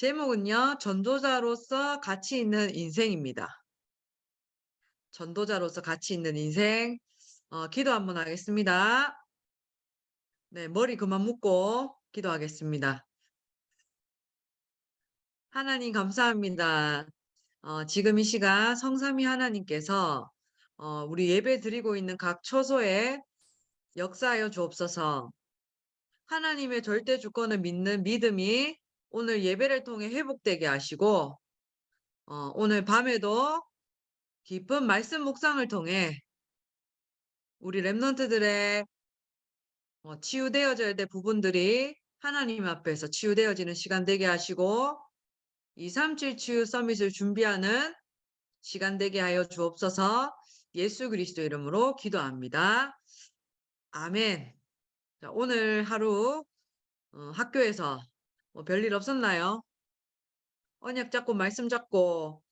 제목은요. 전도자로서 가치 있는 인생입니다. 전도자로서 가치 있는 인생. 어, 기도 한번 하겠습니다. 네, 머리 그만 묶고 기도하겠습니다. 하나님 감사합니다. 어, 지금 이 시간 성삼위 하나님께서 어, 우리 예배 드리고 있는 각 처소에 역사하여 주옵소서. 하나님의 절대 주권을 믿는 믿음이 오늘 예배를 통해 회복되게 하시고 어, 오늘 밤에도 깊은 말씀 묵상을 통해 우리 랩런트들의 어, 치유되어져야 될 부분들이 하나님 앞에서 치유되어지는 시간 되게 하시고 237 치유 서밋을 준비하는 시간 되게 하여 주옵소서 예수 그리스도 이름으로 기도합니다. 아멘. 자, 오늘 하루 어, 학교에서 뭐 별일 없었나요? 언약 잡고 말씀 잡고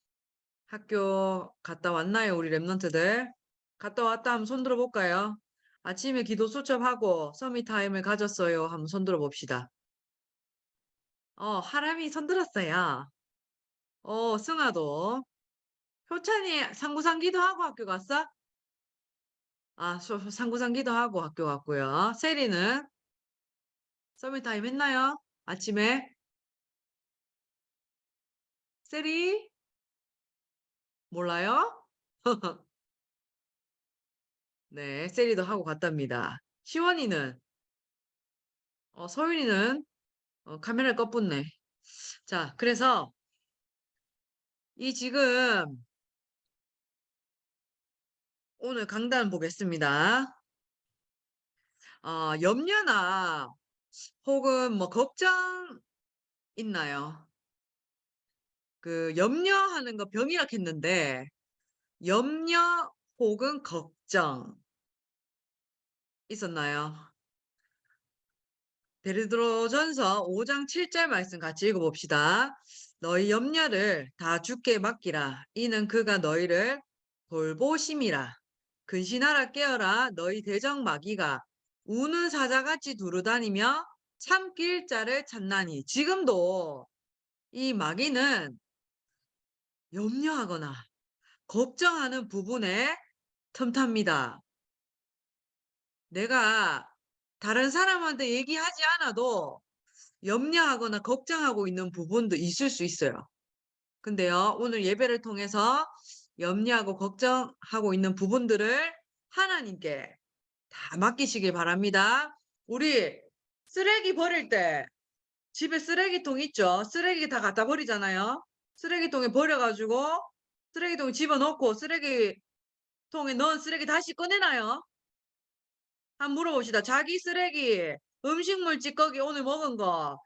학교 갔다 왔나요? 우리 랩런트들? 갔다 왔다 하면 손 들어볼까요? 아침에 기도 수첩하고 서밋 타임을 가졌어요. 한번 손 들어봅시다. 어, 하람이 손 들었어요. 어, 승아도. 효찬이 상구상 기도 하고 학교 갔어? 아, 소- 상구상 기도 하고 학교 갔고요. 세리는 서밋 타임 했나요? 아침에? 세리? 몰라요? 네, 세리도 하고 갔답니다. 시원이는? 어, 소윤이는? 어, 카메라를 꺼붙네. 자, 그래서 이 지금 오늘 강단 보겠습니다. 어, 염려나 혹은 뭐 걱정 있나요? 그 염려하는 거 병이라 했는데 염려 혹은 걱정 있었나요? 베르드로전서 5장 7절 말씀 같이 읽어봅시다. 너희 염려를 다 주께 맡기라. 이는 그가 너희를 돌보심이라. 근신하라 깨어라. 너희 대적 마귀가 우는 사자같이 두루다니며 참길 자를 찾나니. 지금도 이 마귀는 염려하거나 걱정하는 부분에 틈탑니다. 내가 다른 사람한테 얘기하지 않아도 염려하거나 걱정하고 있는 부분도 있을 수 있어요. 근데요, 오늘 예배를 통해서 염려하고 걱정하고 있는 부분들을 하나님께 다 맡기시길 바랍니다. 우리 쓰레기 버릴 때 집에 쓰레기통 있죠? 쓰레기 다 갖다 버리잖아요. 쓰레기통에 버려가지고 쓰레기통에 집어넣고 쓰레기통에 넣은 쓰레기 다시 꺼내나요? 한번 물어봅시다. 자기 쓰레기, 음식물 찌꺼기 오늘 먹은 거,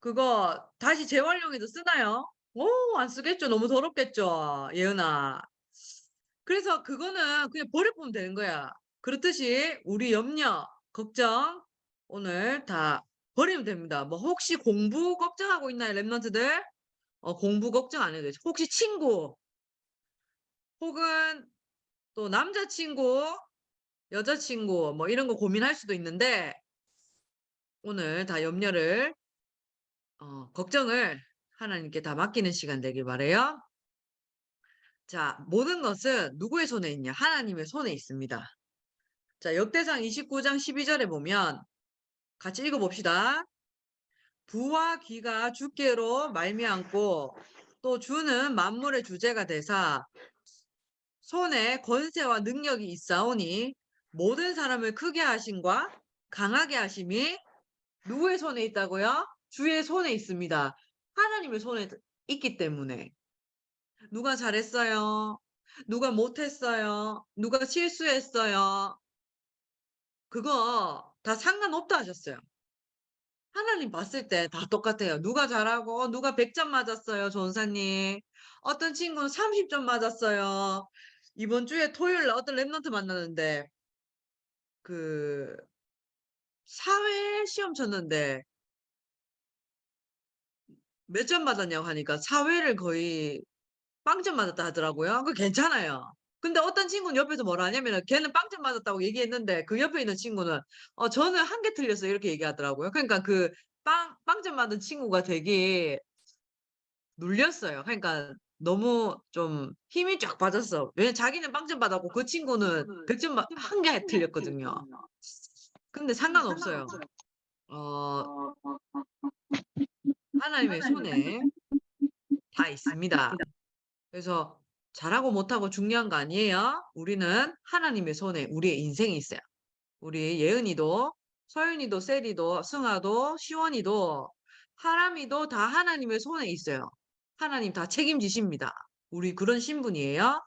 그거 다시 재활용해도 쓰나요? 오, 안 쓰겠죠. 너무 더럽겠죠. 예은아. 그래서 그거는 그냥 버려보면 되는 거야. 그렇듯이 우리 염려, 걱정 오늘 다 버리면 됩니다. 뭐 혹시 공부 걱정하고 있나요, 랩런트들? 어, 공부 걱정 안 해도 되죠. 혹시 친구, 혹은 또 남자친구, 여자친구 뭐 이런 거 고민할 수도 있는데 오늘 다 염려를 어, 걱정을 하나님께 다 맡기는 시간 되길 바래요. 자, 모든 것은 누구의 손에 있냐? 하나님의 손에 있습니다. 자, 역대상 29장 12절에 보면 같이 읽어봅시다. 부와 귀가 주께로 말미암고 또 주는 만물의 주제가 되사 손에 권세와 능력이 있사오니 모든 사람을 크게 하심과 강하게 하심이 누구의 손에 있다고요? 주의 손에 있습니다. 하나님의 손에 있기 때문에 누가 잘했어요? 누가 못했어요? 누가 실수했어요? 그거 다 상관없다 하셨어요. 하나님 봤을 때 다 똑같아요. 누가 잘하고 누가 100점 맞았어요, 전사님. 어떤 친구는 30점 맞았어요. 이번 주에 토요일 날 어떤 랩런트 만나는데 그 사회 시험 쳤는데 몇 점 맞았냐고 하니까 사회를 거의 빵점 맞았다 하더라고요. 그 괜찮아요. 근데 어떤 친구는 옆에서 뭐라 하냐면은 걔는 빵점 맞았다고 얘기했는데 그 옆에 있는 친구는 어 저는 한 개 틀렸어요 이렇게 얘기하더라고요. 그러니까 그 빵 빵점 맞은 친구가 되게 눌렸어요. 그러니까 너무 좀 힘이 쫙 빠졌어. 왜냐면 자기는 빵점 받았고 그 친구는 100점 받 1개 틀렸거든요. 근데 상관없어요. 어 하나님의 손에 다 있습니다. 그래서 잘하고 못하고 중요한 거 아니에요. 우리는 하나님의 손에 우리의 인생이 있어요. 우리 예은이도 서윤이도 셀이도 승아도 시원이도 하람이도 다 하나님의 손에 있어요. 하나님 다 책임지십니다. 우리 그런 신분이에요.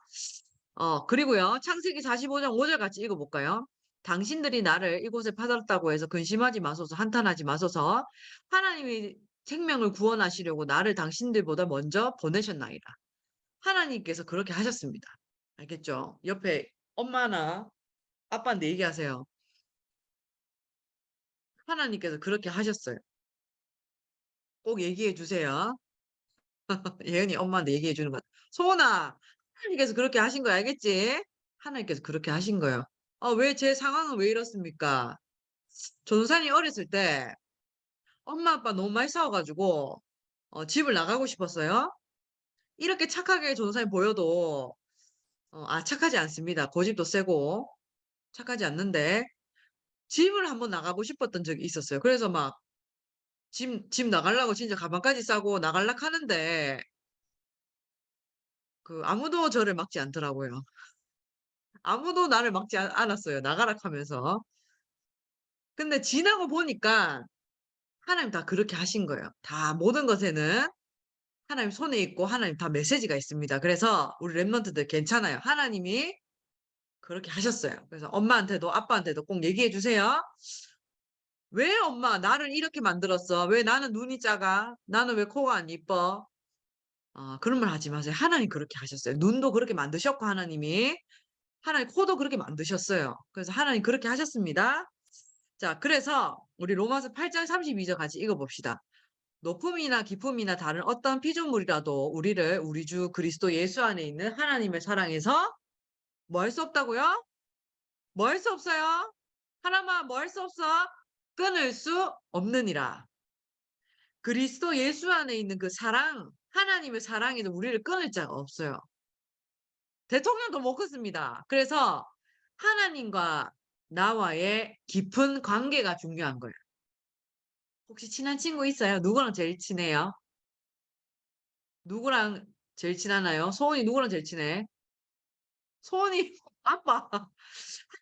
어 그리고요. 창세기 45장 5절 같이 읽어볼까요? 당신들이 나를 이곳에 파졌다고 해서 근심하지 마소서 한탄하지 마소서 하나님이 생명을 구원하시려고 나를 당신들보다 먼저 보내셨나이다. 하나님께서 그렇게 하셨습니다. 알겠죠? 옆에 엄마나 아빠한테 얘기하세요. 하나님께서 그렇게 하셨어요. 꼭 얘기해 주세요. 예은이 엄마한테 얘기해 주는 것. 소원아, 하나님께서 그렇게 하신 거 알겠지? 하나님께서 그렇게 하신 거예요. 아, 왜 제 상황은 왜 이렇습니까? 전산이 어렸을 때 엄마 아빠 너무 많이 싸워가지고 어, 집을 나가고 싶었어요. 이렇게 착하게 전산이 보여도 어, 아 착하지 않습니다. 고집도 세고 착하지 않는데 집을 한번 나가고 싶었던 적이 있었어요. 그래서 막 집, 집 나가려고 진짜 가방까지 싸고 나갈락 하는데 그 아무도 저를 막지 않더라고요. 아무도 나를 막지 않- 않았어요. 나가라 하면서. 근데 지나고 보니까 하나님 다 그렇게 하신 거예요. 다 모든 것에는 하나님 손에 있고 하나님 다 메시지가 있습니다. 그래서 우리 랩런트들 괜찮아요. 하나님이 그렇게 하셨어요. 그래서 엄마한테도 아빠한테도 꼭 얘기해 주세요. 왜 엄마 나를 이렇게 만들었어? 왜 나는 눈이 작아? 나는 왜 코가 안 이뻐? 어, 그런 말 하지 마세요. 하나님 그렇게 하셨어요. 눈도 그렇게 만드셨고 하나님이 하나님 코도 그렇게 만드셨어요. 그래서 하나님 그렇게 하셨습니다. 자, 그래서 우리 로마서 8장 32절 같이 읽어봅시다. 높음이나 깊음이나 다른 어떤 피조물이라도 우리를 우리 주 그리스도 예수 안에 있는 하나님의 사랑에서 뭐 할 수 없다고요? 뭐 할 수 없어요? 하나만 뭐 할 수 없어? 끊을 수 없느니라. 그리스도 예수 안에 있는 그 사랑, 하나님의 사랑에도 우리를 끊을 자가 없어요. 대통령도 못 끊습니다. 그래서 하나님과 나와의 깊은 관계가 중요한 거예요. 혹시 친한 친구 있어요? 누구랑 제일 친해요? 누구랑 제일 친하나요? 소원이 누구랑 제일 친해? 소원이 아빠.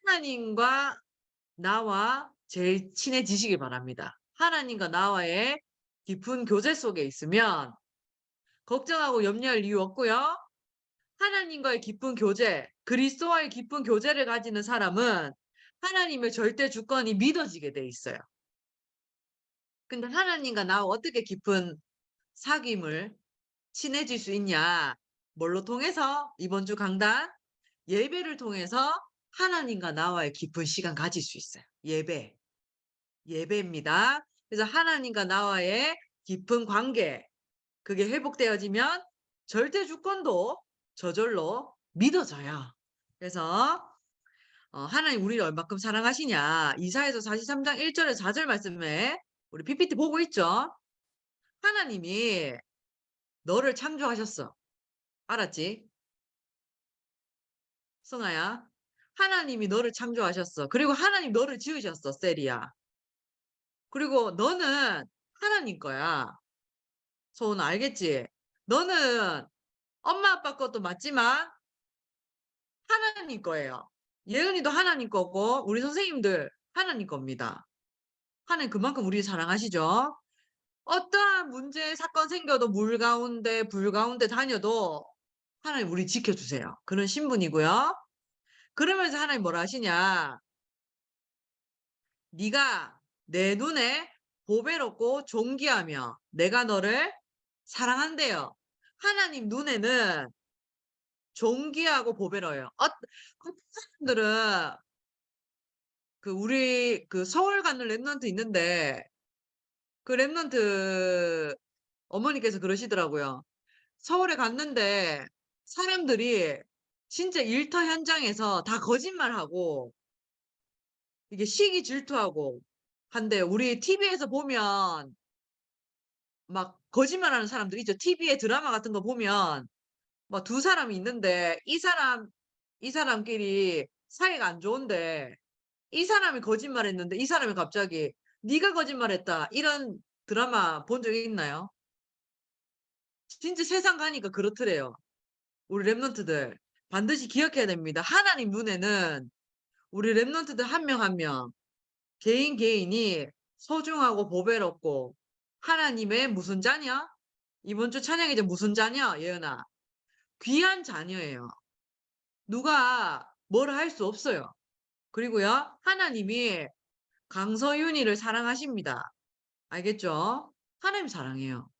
하나님과 나와 제일 친해지시길 바랍니다. 하나님과 나와의 깊은 교제 속에 있으면 걱정하고 염려할 이유 없고요. 하나님과의 깊은 교제, 그리스도와의 깊은 교제를 가지는 사람은 하나님의 절대 주권이 믿어지게 돼 있어요. 근데 하나님과 나와 어떻게 깊은 사귐을 친해질 수 있냐? 뭘로 통해서 이번 주 강단 예배를 통해서 하나님과 나와의 깊은 시간 가질 수 있어요. 예배. 예배입니다. 그래서 하나님과 나와의 깊은 관계 그게 회복되어지면 절대 주권도 저절로 믿어져요. 그래서 어, 하나님 우리를 얼마큼 사랑하시냐 이사에서 43장 1절에 4절 말씀에 우리 PPT 보고 있죠? 하나님이 너를 창조하셨어. 알았지? 승아야. 하나님이 너를 창조하셨어. 그리고 하나님 너를 지으셨어, 셀이야. 그리고 너는 하나님 거야. 소은 알겠지? 너는 엄마 아빠 것도 맞지만 하나님 거예요. 예은이도 하나님 거고 우리 선생님들 하나님 겁니다. 하나님 그만큼 우리 사랑하시죠? 어떠한 문제 사건 생겨도 물 가운데 불 가운데 다녀도 하나님 우리 지켜주세요. 그런 신분이고요. 그러면서 하나님 뭐라 하시냐? 네가 내 눈에 보배롭고 존귀하며 내가 너를 사랑한대요. 하나님 눈에는 존귀하고 보배로워요. 어, 어떤 사람들은 그 우리 그 서울 가는 랩런트 있는데 그 랩런트 어머니께서 그러시더라고요. 서울에 갔는데 사람들이 진짜 일터 현장에서 다 거짓말하고 이게 시기 질투하고 한데 우리 TV에서 보면 막 거짓말하는 사람들 있죠. TV에 드라마 같은 거 보면 뭐두 사람이 있는데 이 사람 이 사람끼리 사이가 안 좋은데 이 사람이 거짓말했는데 이 사람이 갑자기 네가 거짓말했다 이런 드라마 본 적 있나요? 진짜 세상 가니까 그렇더래요. 우리 랩런트들 반드시 기억해야 됩니다. 하나님 눈에는 우리 랩런트들 한 명 한 명 개인 개인이 소중하고 보배롭고 하나님의 무슨 자녀? 이번 주 찬양이제 무슨 자녀? 예은아. 귀한 자녀예요. 누가 뭐라 할수 없어요. 그리고요. 하나님이 강서윤이를 사랑하십니다. 알겠죠? 하나님 사랑해요.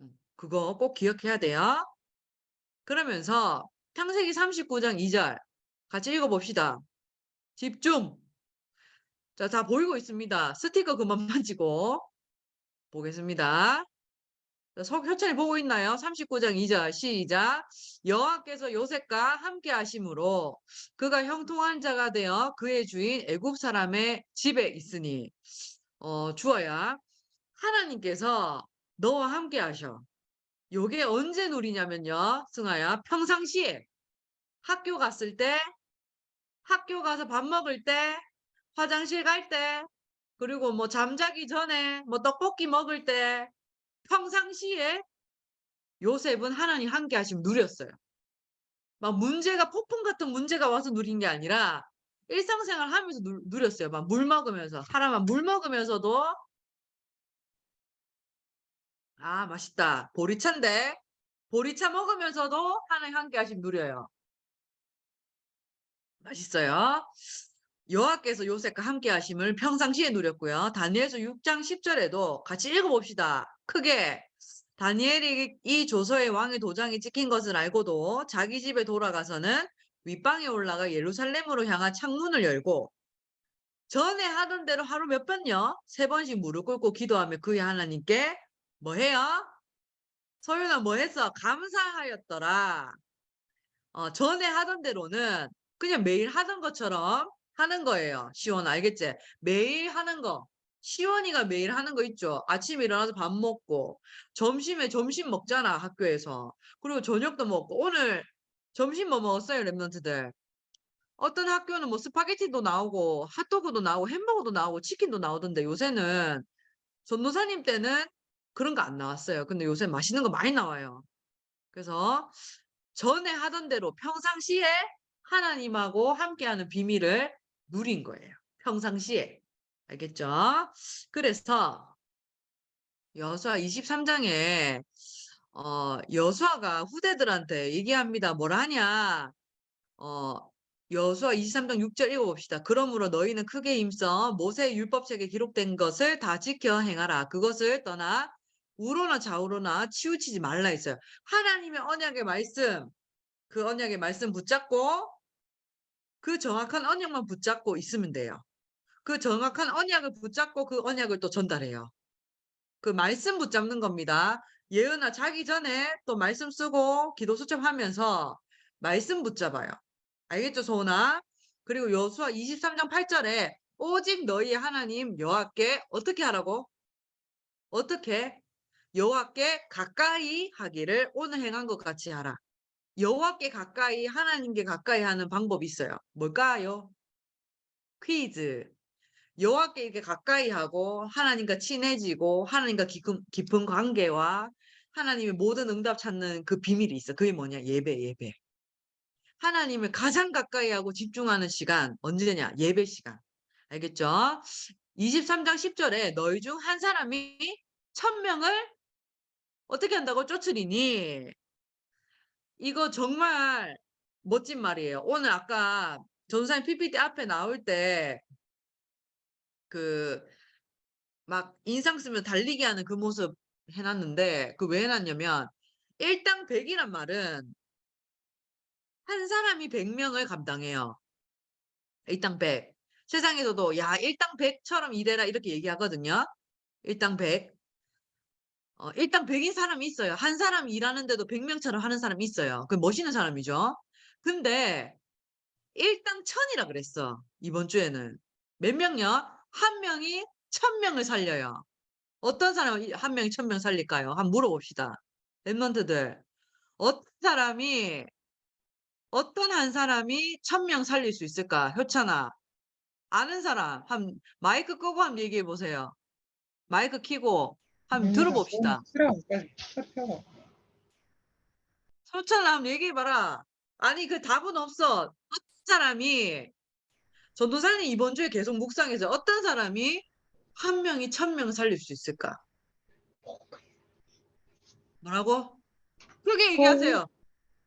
음, 그거 꼭 기억해야 돼요. 그러면서 창세기 39장 2절 같이 읽어봅시다. 집중! 자, 다 보이고 있습니다. 스티커 그만 만지고 보겠습니다. 자, 석 효찬이 보고 있나요? 39장 2절 시작. 여호와께서 요셉과 함께 하심으로 그가 형통한 자가 되어 그의 주인 애굽 사람의 집에 있으니 어, 주어야 하나님께서 너와 함께 하셔. 요게 언제 누리냐면요. 승아야 평상시에 학교 갔을 때 학교 가서 밥 먹을 때 화장실 갈 때, 그리고 뭐 잠자기 전에, 뭐 떡볶이 먹을 때, 평상시에 요셉은 하나님 함께 하시면 누렸어요. 막 문제가 폭풍 같은 문제가 와서 누린 게 아니라 일상생활 하면서 누, 누렸어요. 막 물 먹으면서 사람은 물 먹으면서도 아 맛있다 보리차인데 보리차 먹으면서도 하나님 함께 하시면 누려요. 맛있어요. 여호와께서 요셉과 함께 하심을 평상시에 누렸고요. 다니엘서 6장 10절에도 같이 읽어봅시다. 크게 다니엘이 이 조서의 왕의 도장이 찍힌 것을 알고도 자기 집에 돌아가서는 윗방에 올라가 예루살렘으로 향한 창문을 열고 전에 하던 대로 하루 몇 번요? 세 번씩 무릎 꿇고 기도하며 그의 하나님께 뭐 해요? 소윤아 뭐 했어? 감사하였더라. 어, 전에 하던 대로는 그냥 매일 하던 것처럼 하는 거예요. 시원 알겠지? 매일 하는 거. 시원이가 매일 하는 거 있죠. 아침에 일어나서 밥 먹고 점심에 점심 먹잖아 학교에서. 그리고 저녁도 먹고 오늘 점심 뭐 먹었어요 랩런트들? 어떤 학교는 뭐 스파게티도 나오고 핫도그도 나오고 햄버거도 나오고 치킨도 나오던데 요새는 전도사님 때는 그런 거 안 나왔어요. 근데 요새 맛있는 거 많이 나와요. 그래서 전에 하던 대로 평상시에 하나님하고 함께하는 비밀을 누린 거예요. 평상시에. 알겠죠? 그래서 여수아 23장에 어, 여수아가 후대들한테 얘기합니다. 뭘 하냐? 어, 여수아 23장 6절 읽어봅시다. 그러므로 너희는 크게 힘써 모세의 율법책에 기록된 것을 다 지켜 행하라. 그것을 떠나 우로나 좌우로나 치우치지 말라 했어요. 하나님의 언약의 말씀, 그 언약의 말씀 붙잡고 그 정확한 언약만 붙잡고 있으면 돼요. 그 정확한 언약을 붙잡고 그 언약을 또 전달해요. 그 말씀 붙잡는 겁니다. 예은아 자기 전에 또 말씀 쓰고 기도 수첩하면서 말씀 붙잡아요. 알겠죠, 소은아? 그리고 여수와 23장 8절에 오직 너희 하나님 여호와께 어떻게 하라고? 어떻게? 여호와께 가까이 하기를 오늘 행한 것 같이 하라. 여호와께 가까이 하나님께 가까이 하는 방법이 있어요. 뭘까요? 퀴즈. 여호와께 이렇게 가까이 하고 하나님과 친해지고 하나님과 깊은, 깊은 관계와 하나님의 모든 응답 찾는 그 비밀이 있어. 그게 뭐냐? 예배, 예배. 하나님을 가장 가까이 하고 집중하는 시간 언제냐? 예배 시간. 알겠죠? 23장 10절에 너희 중 한 사람이 천명을 어떻게 한다고 쫓으리니 이거 정말 멋진 말이에요. 오늘 아까 전사님 PPT 앞에 나올 때 그 막 인상 쓰면 달리기 하는 그 모습 해놨는데 그 왜 해놨냐면 일당 백이란 말은 한 사람이 100명을 감당해요. 일당 백. 세상에서도 야 일당 백처럼 일해라 이렇게 얘기하거든요. 일당 백. 어, 일단 100인 사람이 있어요. 한 사람 일하는데도 100명처럼 하는 사람이 있어요. 그 멋있는 사람이죠. 근데 일당 천이라 그랬어. 이번 주에는. 몇 명요? 한 명이 천 명을 살려요. 어떤 사람이 한 명이 천명 살릴까요? 한번 물어봅시다. 랩런트들. 어떤 사람이 어떤 한 사람이 천명 살릴 수 있을까? 효찬아. 아는 사람 한 마이크 끄고 한번 얘기해 보세요. 마이크 키고 한번 들어봅시다. 효찬아 한번 얘기해 봐라. 아니 그 답은 없어. 어떤 사람이 전도사님 이번 주에 계속 묵상해서 어떤 사람이 한 명이 천 명 살릴 수 있을까? 뭐라고? 크게 얘기하세요.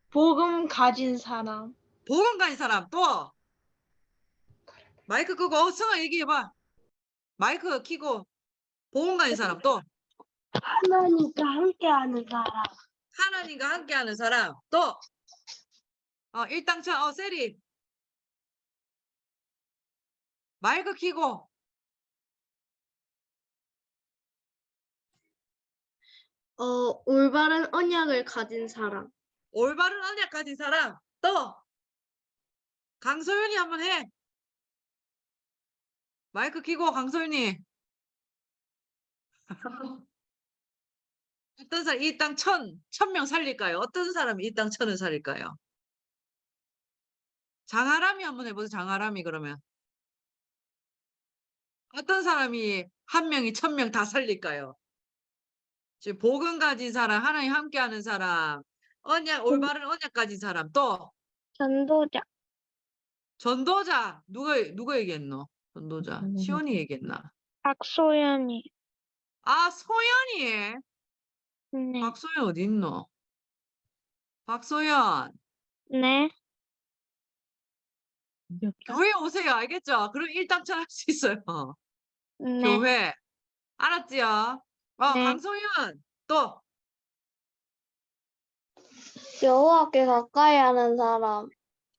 복음 가진 사람. 보건 가인 사람 또 마이크 끄고 어, 성아 얘기해봐. 마이크 키고 보건 가인 사람 또 하나님과 함께하는 사람. 하나님과 함께하는 사람. 또. 어, 일당차 어 세리. 마이크 키고. 어, 올바른 언약을 가진 사람. 올바른 언약 가진 사람. 또. 강소연이 한번 해. 마이크 키고 강소연이 어떤 사람 이 땅 천, 천 명 살릴까요? 어떤 사람이 이 땅 천을 살릴까요? 장하람이 한번 해보세요. 장하람이 그러면 어떤 사람이 한 명이 천 명 다 살릴까요? 지금 복음 가진 사람, 하나님 함께하는 사람, 언약 올바른 언약 가진 사람, 또 전도자. 전도자 누가 누가 얘기했노? 전도자 음. 시온이 얘기했나? 박소연이. 아 소연이 네. 박소연 어디 있노? 박소연 네. 교회 오세요 알겠죠? 그럼 일당천 할 수 있어요. 네. 교회 알았지요? 어 네. 강소연 또 여호와께 가까이 하는 사람.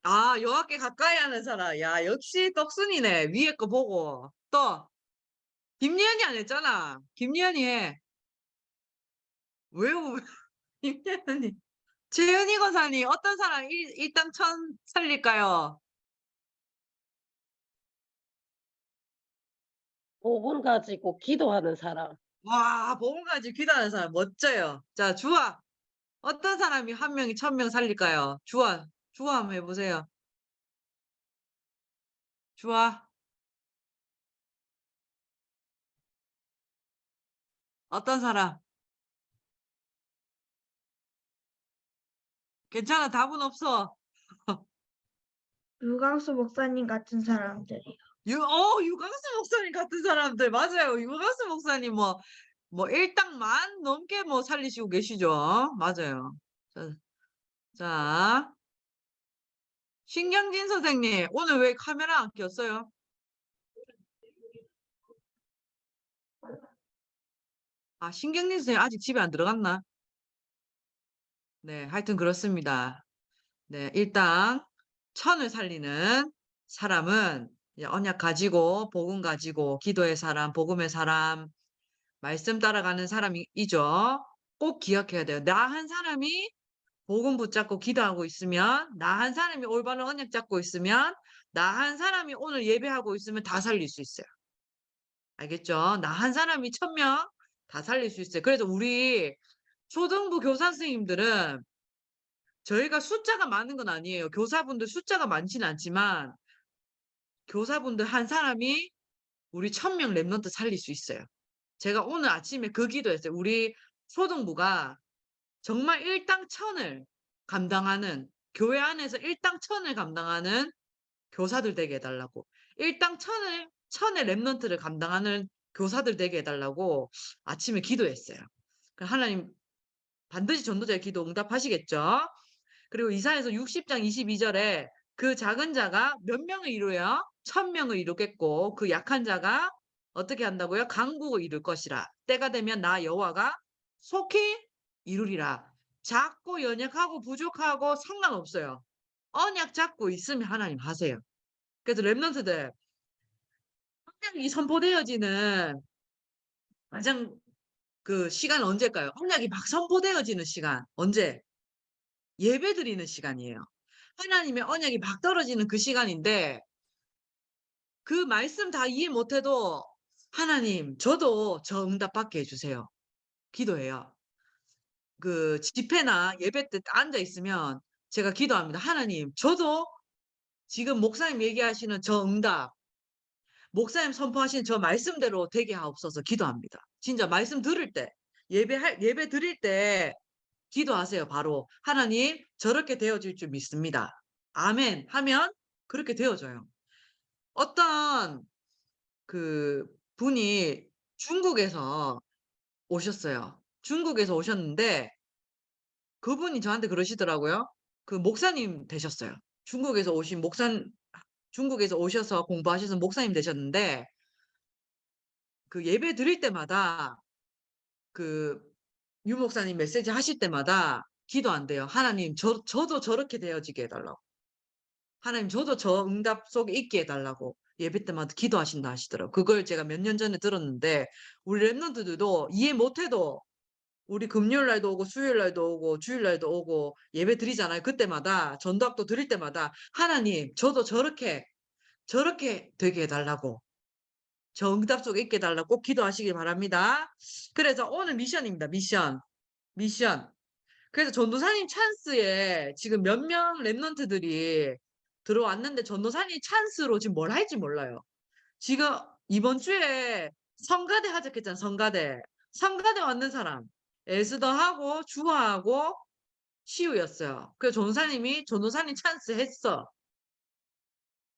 아, 여호와께 가까이 하는 사람. 야, 역시 떡순이네. 위에 거 보고. 또 김예은이 안 했잖아. 김예은이 해. 왜요? 왜? 김예은이. 재현이 권사님 어떤 사람 일, 일당 천 살릴까요? 복음 가지고 기도하는 사람. 와, 보험까지 귀다하는 사람 멋져요. 자, 주아. 어떤 사람이 한 명이 천 명 살릴까요? 주아, 주아 한번 해보세요. 주아. 어떤 사람? 괜찮아, 답은 없어. 유광수 목사님 같은 사람들이요. 유, 어, 유광수 목사님 같은 사람들, 맞아요. 유광수 목사님 뭐, 뭐, 일당 만 넘게 뭐 살리시고 계시죠. 맞아요. 자, 자. 신경진 선생님, 오늘 왜 카메라 안 켰어요? 아, 신경진 선생님 아직 집에 안 들어갔나? 네, 하여튼 그렇습니다. 네, 일단 천을 살리는 사람은 언약 가지고 복음 가지고 기도의 사람, 복음의 사람, 말씀 따라가는 사람이죠. 꼭 기억해야 돼요. 나 한 사람이 복음 붙잡고 기도하고 있으면, 나 한 사람이 올바른 언약 잡고 있으면, 나 한 사람이 오늘 예배하고 있으면 다 살릴 수 있어요. 알겠죠? 나 한 사람이 천 명 다 살릴 수 있어요. 그래서 우리 초등부 교사 선생님들은 저희가 숫자가 많은 건 아니에요. 교사분들 숫자가 많지는 않지만 교사분들 한 사람이 우리 천명 랩런트 살릴 수 있어요. 제가 오늘 아침에 그 기도했어요. 우리 초등부가 정말 일당 천을 감당하는 교회 안에서 일당 천을 감당하는 교사들 되게 해달라고 일당 천을 천의 랩런트를 감당하는 교사들 되게 해달라고 아침에 기도했어요. 그 하나님 반드시 전도자의 기도 응답하시겠죠? 그리고 이사에서 60장 22절에 그 작은 자가 몇 명을 이루어요? 천 명을 이루겠고 그 약한 자가 어떻게 한다고요? 강국을 이룰 것이라. 때가 되면 나 여호와가 속히 이루리라. 작고 연약하고 부족하고 상관없어요. 언약 잡고 있으면 하나님 하세요. 그래서 랩런트들 언약이 선포되어지는 가장 그 시간 언제일까요? 언약이 막 선포되어지는 시간 언제? 예배 드리는 시간이에요. 하나님의 언약이 막 떨어지는 그 시간인데 그 말씀 다 이해 못해도 하나님, 저도 저 응답 받게 해주세요. 기도해요. 그 집회나 예배 때 앉아 있으면 제가 기도합니다. 하나님, 저도 지금 목사님 얘기하시는 저 응답, 목사님 선포하신 저 말씀대로 되게 하옵소서 기도합니다. 진짜 말씀 들을 때, 예배할, 예배 드릴 때 기도하세요. 바로 하나님, 저렇게 되어질 줄 믿습니다. 아멘 하면 그렇게 되어져요. 어떤 그 분이 중국에서 오셨어요. 중국에서 오셨는데 그분이 저한테 그러시더라고요. 그 목사님 되셨어요. 중국에서 오신 목사 중국에서 오셔서 공부하셔서 목사님 되셨는데 그 예배 드릴 때마다 그 유 목사님 메시지 하실 때마다 기도한대요. 하나님 저 저도 저렇게 되어지게 해달라고. 하나님 저도 저 응답 속에 있게 해달라고 예배 때마다 기도하신다 하시더라고요. 그걸 제가 몇 년 전에 들었는데 우리 랩런트들도 이해 못해도 우리 금요일 날도 오고 수요일 날도 오고 주일 날도 오고 예배 드리잖아요. 그때마다 전도학도 드릴 때마다 하나님 저도 저렇게 저렇게 되게 해달라고 저 응답 속에 있게 해달라고 꼭 기도하시길 바랍니다. 그래서 오늘 미션입니다. 미션. 미션. 그래서 전도사님 찬스에 지금 몇 명 랩런트들이 들어왔는데 전도사님 찬스로 지금 뭘 할지 몰라요. 지금 이번 주에 성가대 하자 했잖아. 성가대. 성가대 왔는 사람. 에스더하고 주하하고 시우였어요. 그래서 전도사님이 전도사님 찬스 했어.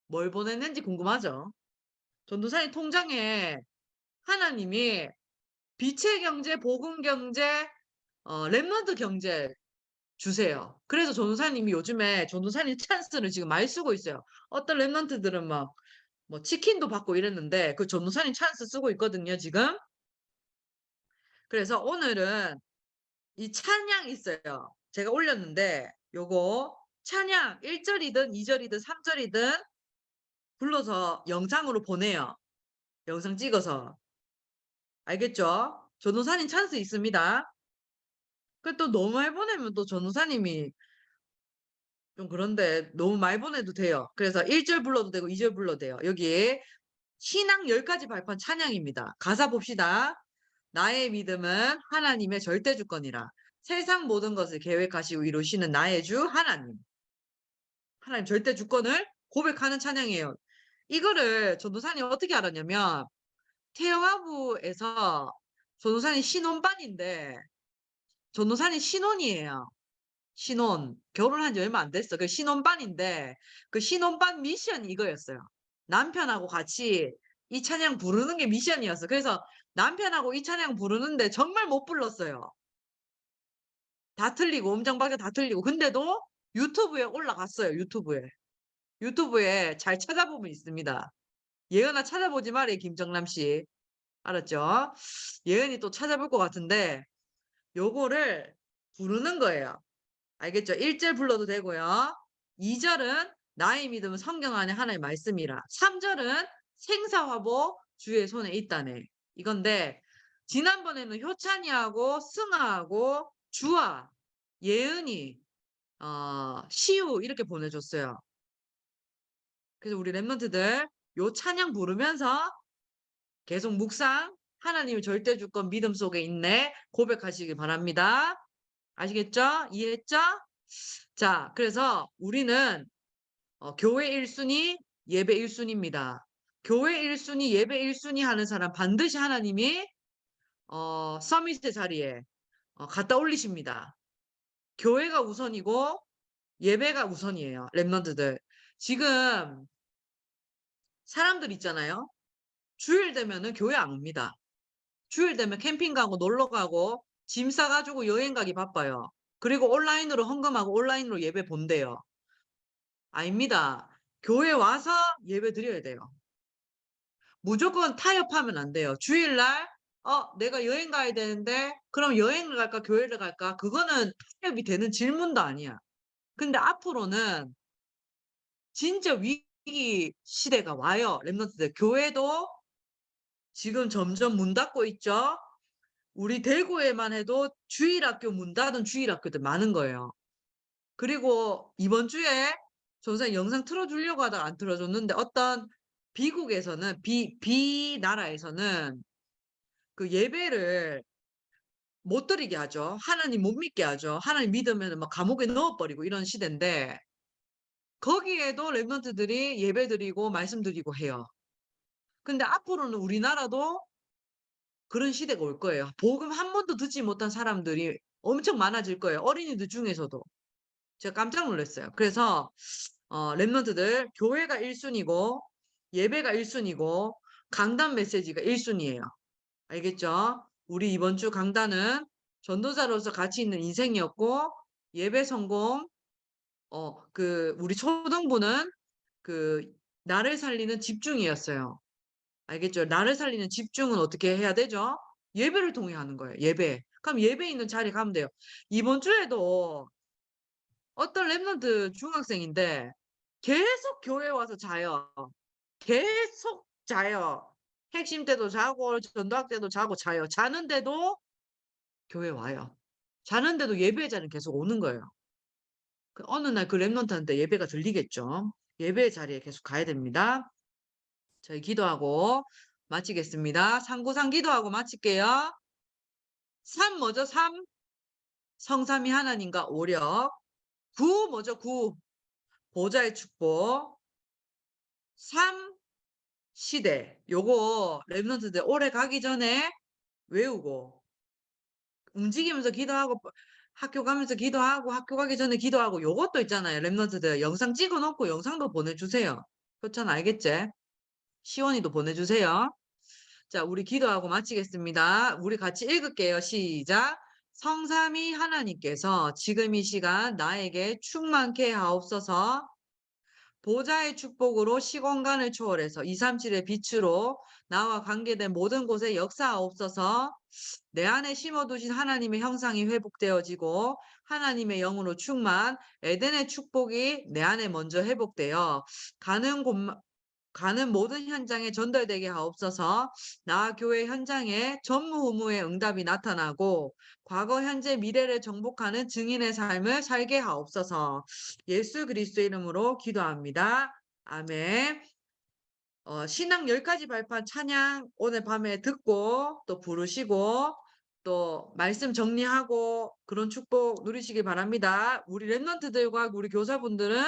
뭘 보냈는지 궁금하죠? 전도사님 통장에 하나님이 빛의 경제, 복음 경제, 어, 랩런트 경제 주세요. 그래서 전도사님이 요즘에 전도사님 찬스를 지금 많이 쓰고 있어요. 어떤 랩런트들은 막 뭐 치킨도 받고 이랬는데 그 전도사님 찬스 쓰고 있거든요, 지금. 그래서 오늘은 이 찬양 있어요. 제가 올렸는데 요거 찬양 1절이든 2절이든 3절이든 불러서 영상으로 보내요. 영상 찍어서. 알겠죠? 전도사님 찬스 있습니다. 그또 너무 많이 보내면 또 전도사님이 좀 그런데 너무 많이 보내도 돼요. 그래서 1절 불러도 되고 2절 불러도 돼요. 여기 신앙 10가지 발판 찬양입니다. 가사 봅시다. 나의 믿음은 하나님의 절대 주권이라. 세상 모든 것을 계획하시고 이루시는 나의 주 하나님. 하나님 절대 주권을 고백하는 찬양이에요. 이거를 전도사님 어떻게 알았냐면 태영아부에서 전도사님 신혼반인데 전도사님 신혼이에요. 신혼. 결혼한 지 얼마 안 됐어. 그 신혼반인데 그 신혼반 미션이 이거였어요. 남편하고 같이 이 찬양 부르는 게 미션이었어. 그래서 남편하고 이 찬양 부르는데 정말 못 불렀어요. 다 틀리고 음정박에 다 틀리고 근데도 유튜브에 올라갔어요. 유튜브에. 유튜브에 잘 찾아보면 있습니다. 예은아 찾아보지 말이 김정남 씨. 알았죠? 예은이 또 찾아볼 것 같은데 요거를 부르는 거예요. 알겠죠? 1절 불러도 되고요. 2절은 나의 믿음은 성경 안에 하나의 말씀이라. 3절은 생사화보 주의 손에 있다네. 이건데 지난번에는 효찬이하고 승아하고 주아, 예은이, 어, 시우 이렇게 보내줬어요. 그래서 우리 랩런트들 요 찬양 부르면서 계속 묵상 하나님의 절대 주권 믿음 속에 있네 고백하시기 바랍니다. 아시겠죠? 이해했죠? 자, 그래서 우리는 어, 교회 1순위, 예배 1순위입니다. 교회 1순위, 예배 1순위 하는 사람 반드시 하나님이 어, 서밋의 자리에 어, 갖다 올리십니다. 교회가 우선이고 예배가 우선이에요. 랩런트들. 지금 사람들 있잖아요. 주일 되면은 교회 안 옵니다. 주일 되면 캠핑 가고 놀러 가고 짐 싸가지고 여행 가기 바빠요. 그리고 온라인으로 헌금하고 온라인으로 예배 본대요. 아닙니다. 교회 와서 예배 드려야 돼요. 무조건 타협하면 안 돼요. 주일날 어 내가 여행 가야 되는데 그럼 여행을 갈까 교회를 갈까 그거는 타협이 되는 질문도 아니야. 근데 앞으로는 진짜 위기 시대가 와요. 랩런트들 교회도 지금 점점 문 닫고 있죠. 우리 대구에만 해도 주일학교 문 닫은 주일학교들 많은 거예요. 그리고 이번 주에 전사 영상 틀어주려고 하다가 안 틀어줬는데 어떤 비국에서는 비, 비 나라에서는 그 예배를 못 드리게 하죠. 하나님 못 믿게 하죠. 하나님 믿으면 막 감옥에 넣어버리고 이런 시대인데 거기에도 랩런트들이 예배 드리고 말씀 드리고 해요. 근데 앞으로는 우리나라도 그런 시대가 올 거예요. 복음 한 번도 듣지 못한 사람들이 엄청 많아질 거예요. 어린이들 중에서도. 제가 깜짝 놀랐어요. 그래서 어, 랩런트들 교회가 1순위고 예배가 1순위고 강단 메시지가 1순위예요. 알겠죠? 우리 이번 주 강단은 전도자로서 가치 있는 인생이었고 예배 성공 어 그 우리 초등부는 그 나를 살리는 집중이었어요. 알겠죠? 나를 살리는 집중은 어떻게 해야 되죠? 예배를 통해 하는 거예요. 예배. 그럼 예배 있는 자리에 가면 돼요. 이번 주에도 어떤 랩런트 중학생인데 계속 교회 와서 자요. 계속 자요. 핵심 때도 자고 전도학 때도 자고 자요. 자는데도 교회 와요. 자는데도 예배 자리는 계속 오는 거예요. 그 어느 날 그 랩런트한테 예배가 들리겠죠. 예배 자리에 계속 가야 됩니다. 저희 기도하고 마치겠습니다. 상고상 기도하고 마칠게요. 3 뭐죠? 3 성삼위 하나님과 오력 9 뭐죠? 9 보좌의 축복 3 시대 요거 랩런트들 오래 가기 전에 외우고 움직이면서 기도하고 학교 가면서 기도하고 학교 가기 전에 기도하고 요것도 있잖아요. 랩런트들 영상 찍어 놓고 영상도 보내주세요. 효찬 알겠지? 시원이도 보내주세요. 자, 우리 기도하고 마치겠습니다. 우리 같이 읽을게요. 시작. 성삼위 하나님께서 지금 이 시간 나에게 충만케 하옵소서 보좌의 축복으로 시공간을 초월해서 237의 빛으로 나와 관계된 모든 곳에 역사하옵소서 내 안에 심어두신 하나님의 형상이 회복되어지고 하나님의 영으로 충만 에덴의 축복이 내 안에 먼저 회복되어 가는 곳 가는 모든 현장에 전달되게 하옵소서 나 교회 현장에 전무후무의 응답이 나타나고 과거 현재 미래를 정복하는 증인의 삶을 살게 하옵소서 예수 그리스도 이름으로 기도합니다 아멘 어, 신앙 10가지 발판 찬양 오늘 밤에 듣고 또 부르시고 또 말씀 정리하고 그런 축복 누리시길 바랍니다. 우리 랩런트들과 우리 교사분들은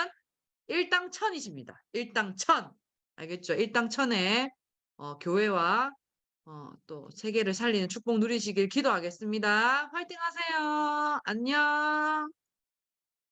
일당 천이십니다. 일당 천. 알겠죠? 일당 천에 어, 교회와 어, 또 세계를 살리는 축복 누리시길 기도하겠습니다. 화이팅 하세요. 안녕.